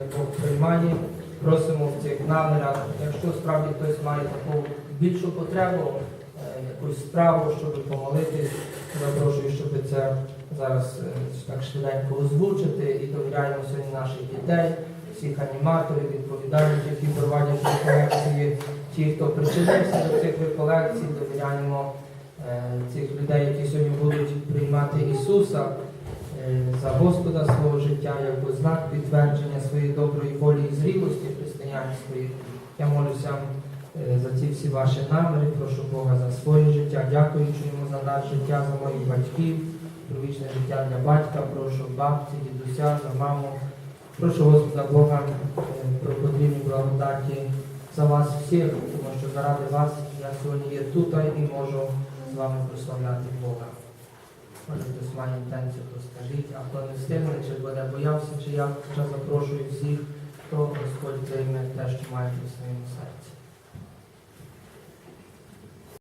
Бог приймає, просимо в цих намірах. Якщо справді хтось має таку більшу потребу, е, якусь справу, щоб помолитись, запрошую, щоб це зараз е, так швиденько озвучити і довіряємо сьогодні наших дітей, всіх аніматорів, відповідальних, які проводять реколекції, ті, хто причинився до цих реколекцій, довіряємо е, цих людей, які сьогодні будуть приймати Ісуса за Господа свого життя, як знак підтвердження своєї доброї волі і зрілості християнської. Я молюся е, за ці всі ваші наміри, прошу Бога за своє життя, дякуючи йому за дар життя, за моїх батьків, про вічне життя для батька, прошу бабці, дідуся, за маму. Прошу Господа Бога е, про потрібні благодаті за вас всіх, тому що заради вас я сьогодні є тут і можу з вами прославляти Бога. Хтось має інтенцію, то скажіть, а хто не встигне, чи буде боявся, чи я хоча запрошую всіх, хто Господь прийме те, що має у своєму серці.